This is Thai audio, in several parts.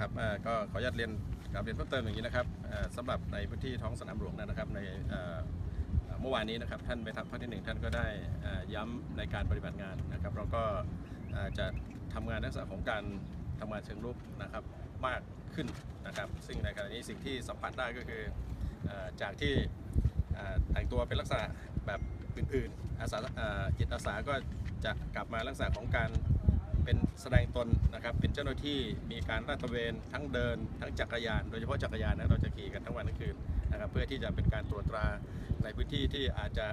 ครับก็ขออนุญาตเรียนกลับเรียนเพิ่มเติมอย่างนี้นะครับสำหรับในพื้นที่ท้องสนามหลวงนะครับในเมื่อวานนี้นะครับท่านไปทัพภาคที่หนึ่งท่านก็ได้ย้ำในการปฏิบัติงานนะครับ เราก็จะทำงานในลักษณะของการทำงานเชิงรุกนะครับมากขึ้นนะครับซึ่งในขณะนี้สิ่งที่สัมผัสได้ก็คือจากที่แต่งตัวเป็นลักษณะแบบอื่นๆอาสาเอ่อจิตอาสาก็จะกลับมาลักษณะของการ เป็นแสดงตนนะครับ เป็นเจ้าหน้าที่มีการลาดตระเวนทั้งเดิน ทั้งจักรยาน โดยเฉพาะจักรยานนะเราจะขี่กันทั้งวันทั้งคืนนะครับ เพื่อที่จะเป็นการตรวจตราในพื้นที่ที่อาจจะ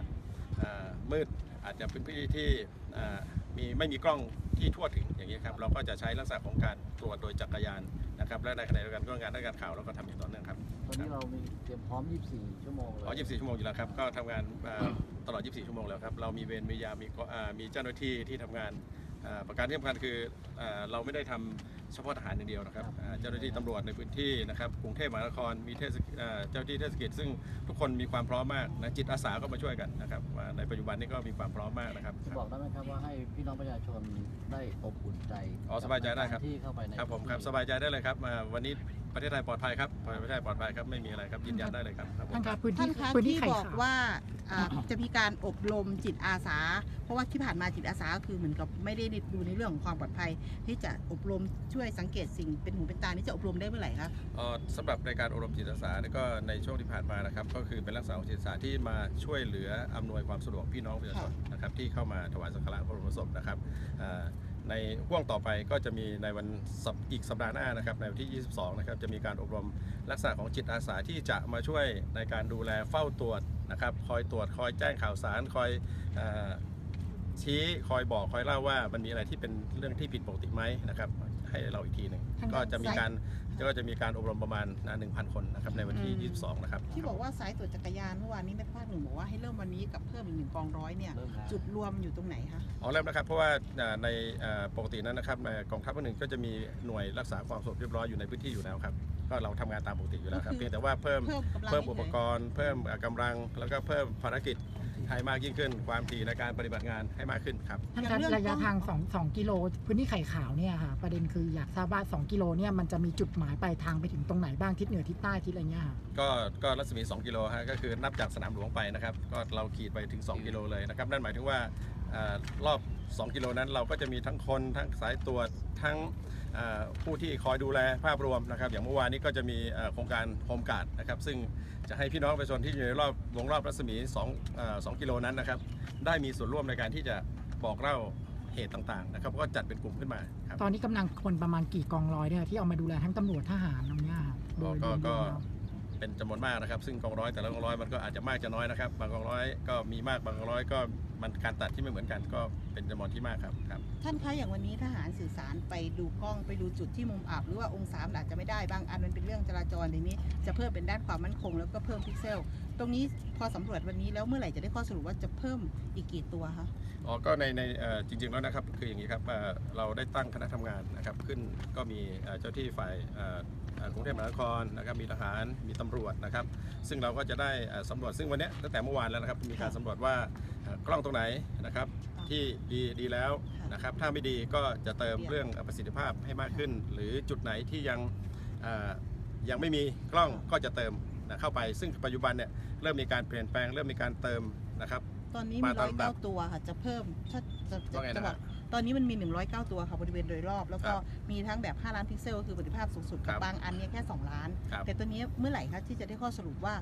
เอ่อมืดอาจจะเป็นพื้นที่ที่เอ่อมีไม่มีกล้องที่ทั่วถึงอย่างนี้ครับเราก็จะใช้ลักษณะของการตรวจโดยจักรยานนะครับและในขณะเดียวกันก็งานด้านการข่าวเราก็ทำอย่างต่อเนื่องครับตอนนี้เรามีเตรียมพร้อม 24 ชั่วโมงเลยอ๋อ24 ชั่วโมงอยู่แล้วครับก็ทำงานเอ่อตลอด 24 ชั่วโมงแล้วครับเรามีเวรมียามมีก็อ่ามีเจ้าหน้าที่ที่ทำงานอ่า ประการที่สำคัญคืออ่าเราไม่ได้ทำเฉพาะทหารอย่างเดียวนะครับอ่าเจ้าหน้าที่ตำรวจในพื้นที่นะครับกรุงเทพมหานครมีเทศอ่าเจ้าหน้าที่เทศกิจซึ่งทุกคนมีความพร้อมมากนะจิตอาสาก็มาช่วยกันนะครับว่าในปัจจุบันนี้ก็มีความพร้อมมากนะครับจะบอกได้ไหมครับว่าให้พี่น้องประชาชนได้อบอุ่นใจอ๋อสบายใจได้ครับที่เข้าไปในครับผมครับสบายใจได้เลยครับอ่าวันนี้ประเทศไทยปลอดภัยครับประเทศไทยปลอดภัยครับไม่มีอะไรครับยืนยันได้เลยครับครับผมท่านคะพื้นที่ท่านคะพื้นที่ที่ไข่บอกขาวว่าอ่าจะมีการอบรมจิตอาสา เพราะว่าที่ผ่านมาจิตอาสาก็คือเหมือนกับไม่ได้ดูในเรื่องของความปลอดภัย ที่จะอบรมช่วยสังเกตสิ่งเป็นหูเป็นตานี่จะอบรมได้เมื่อไหร่คะเอ่อสำหรับในการอบรมจิตอาสาเนี่ยก็ในช่วงที่ผ่านมานะครับ ก็คือเป็นลักษณะของจิตอาสาที่มาช่วยเหลืออำนวยความสะดวกพี่น้องประชาชนนะครับที่เข้ามาถวายสักการะพระบรมศพนะครับในห่วงต่อไปก็จะมีในวันอีกสัปดาห์หน้านะครับในวันที่ 22 นะครับจะมีการอบรมลักษณะของจิตอาสาที่จะมาช่วยในการดูแลเฝ้าตรวจนะครับ คอยตรวจคอยแจ้งข่าวสารคอยอ ชี้คอยบอกคอยเล่าว่ามันมีอะไรที่เป็นเรื่องที่ผิดปกติไหมนะครับให้เราอีกทีหนึ่งท่านก็จะมีสายการ ก็จะมีการอบรมประมาณหนึ่งพันคนนะครับในวันที่อืม22 นะครับ ที่บอกว่าสายตรวจจักรยานเมื่อวานนี้แม่ภาคหนึ่งบอกว่าให้เริ่มวันนี้กับเพิ่มอีกหนึ่งกองร้อยเนี่ยเริ่มแล้วจุดรวมอยู่ตรงไหนคะอ๋อเริ่มนะครับเพราะว่าอ่าในอ่าปกตินั้นนะครับในกองทัพภาคหนึ่งก็จะมีหน่วยรักษาความสงบเรียบร้อยอยู่ในพื้นที่อยู่แล้วครับก็เราทำงานตามปกติอยู่แล้วครับก็คือเพียงแต่ว่าเพิ่มเพิ่มกำลังเพิ่มอุปให้กรณ์ เพิ่มอ่ากำลังแล้วก็เพิ่มภารกิจให้มากยิ่งขึ้น ความถี่ในการปฏิบัติงานให้มากขึ้นครับท่านอย่าคะงเรื่องระยะต้องทาง2 2กิโลพื้นที่ไข่ขาวเนี่ยค่ะประเด็นคืออยากทราบว่า2กิโลเนี่ยมันจะมีจุดหมายปลายทางไปถึงตรงไหนบ้างทิศเหนือทิศใต้ทิศอะไรเงี้ยค่ะก็ก็รัศมี 2 กิโลฮะก็คือนับจากสนามหลวงไปนะครับ ก็เราขีดไปถึง 2 กิโลเลยนะครับนั่นหมายถึงว่าเอ่อรอบ 2 กิโลนั้น เราก็จะมีทั้งคนทั้งสายตรวจทั้งเอ่อผู้ที่คอยดูแลภาพรวมนะครับ อย่างเมื่อวานนี้ก็จะมีเอ่อโครงการโฮมการ์ดนะครับ ซึ่งจะให้พี่น้องประชาชนที่อยู่ในรอบวงรอบรัศมี2เอ่อ2กิโลนั้นนะครับ ได้มีส่วนร่วมในการที่จะบอกเล่า เหตุต่างๆนะครับก็จัดเป็นกลุ่มขึ้นมาครับตอนนี้กำลังคนประมาณกี่กองร้อยเนี่ยที่เอามาดูแลทั้งตำรวจทหารตรงเนี้ยค่ะโดยก็รวมๆก็แล้วเป็นจำนวนมากนะครับ ซึ่งกองร้อยแต่ละกองร้อยมันก็อาจจะมากจะน้อยนะครับ บางกองร้อยก็มีมากบางกองร้อยก็มันการตัดที่ไม่เหมือนกัน ก็เป็นจำนวนที่มากครับครับ ท่านคะอย่างวันนี้ทหารสื่อสารไปดูกล้องไปดูจุดที่มุมอับหรือว่าองศามันอาจจะไม่ได้บางอันมันเป็นเรื่องจราจรทีนี้จะเพิ่มเป็นด้านความมั่นคงแล้วก็เพิ่มพิกเซลตรงนี้พอสำรวจวันนี้แล้วเมื่อไหร่จะได้ข้อสรุปว่าจะเพิ่มอีกกี่ตัวคะอ๋อก็ในในเอ่อจริง ๆแล้วนะครับคืออย่างนี้ครับเอ่อเราได้ตั้งคณะทำงานนะครับขึ้นก็มีเอ่อเจ้าที่ฝ่ายเอ่อเอ่อกรุงเทพมหานครนะครับมีทหารมีตำรวจนะครับ ซึ่งเราก็จะได้เอ่อสำรวจซึ่งวันเนี้ยตั้งแต่เมื่อวานแล้วนะครับมีการสำรวจว่าเอ่อกล้องตรงไหนนะครับที่ดีดีแล้วนะครับถ้าไม่ดีก็จะเติมเรื่องประสิทธิภาพให้มากขึ้น หรือจุดไหนที่ยังเอ่อยังไม่มีกล้องก็จะเติมนะ เข้าไป ซึ่งปัจจุบันเนี่ยเริ่มมีการเปลี่ยนแปลงเริ่มมีการเติมนะครับ ตอนนี้มามีตาร้มอยลำดัเก้าบตัวค่ะ จะเพิ่มถ้าจะจะว่าไงนะจะบอกตอนนี้มันมี 109 ตัวค่ะบริเวณโดยรอบ แล้วก็ครับมีทั้งแบบ 5 ล้านพิกเซลคือประสิทธิภาพสูงสุดครักับบบางอันเนี่ยแค่ 2 ล้าน ครับ แต่ตัวนี้เมื่อไหร่คะที่จะได้ข้อสรุปว่า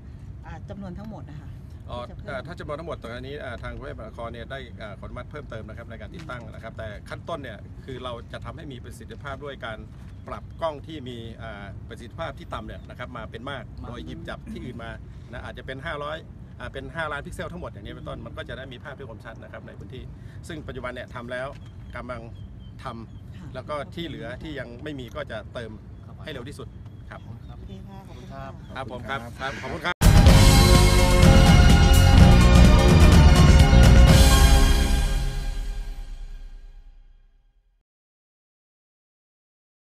อ่าจำนวนทั้งหมดนะคะ อ๋อที่จะเพิ่มเอ่อถ้าจำนวนทั้งหมดตอนนี้เอ่อทางกรุงเทพมหานครเนี่ยได้เอ่อขออนุมัติเพิ่มเติมนะครับในการติดตั้งนะครับ แต่ขั้นต้นเนี่ยคือเราจะทำให้มีประสิทธิภาพด้วยการปรับกล้องที่มีเอ่อประสิทธิภาพที่ต่ำเนี่ยนะครับมาเป็นมากมากโดยหยิบจับที่อื่นมานะอาจจะเป็น 500อ่าเป็น 5 ล้านพิกเซลทั้งหมดอย่างนี้เป็นต้นมันก็จะได้มีภาพที่คมชัดนะครับในพื้นที่ ซึ่งปัจจุบันเนี่ยทำแล้วกำลังทำค่ะแล้วก็ที่เหลือที่ยังไม่มีก็จะเติมเข้าไปให้เร็วที่สุดครับครับโอเคค่ะขอบคุณครัค่ะบครับผมครับครับขอบคุณครับ